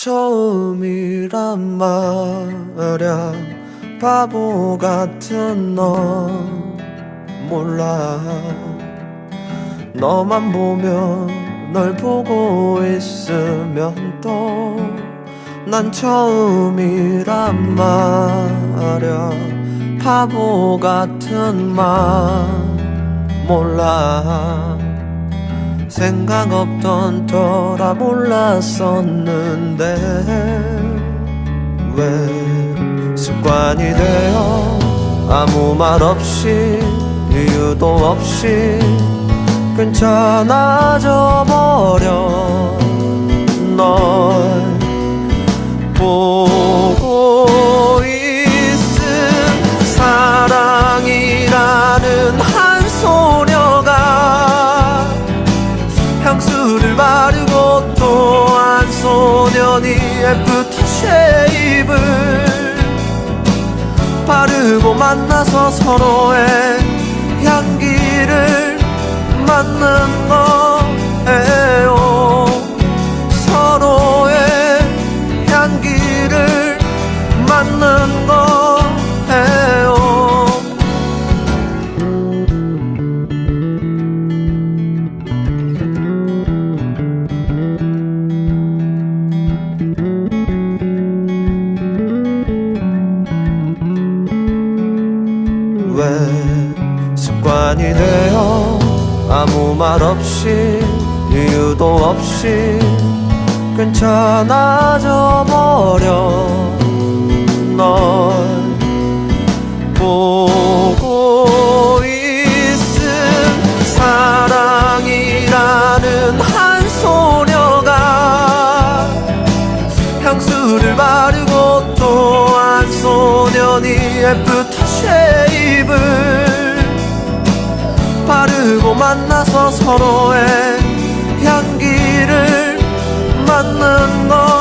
처음이란 말야. 바보 같은 너. 몰라. 너만 보면 널 보고 있으면 또 난 처음이란 말야. 바보 같은 말. 몰라 생각 없던 터라 몰랐었는데 왜 습관이 되어 아무 말 없이 이유도 없이 괜찮아져 버려? 널 보고 바르고 만나서 서로의 향기를 맡는 거 왜 습관이 되어 아무 말 없이 이유도 없이 괜찮아져 버려 널 보고 있음 사랑이라는 한 소녀가 향수를 바르고 또 한 소년이 애프터 쉐 입을 바르고 만나서 서로의 향기를 맡는 거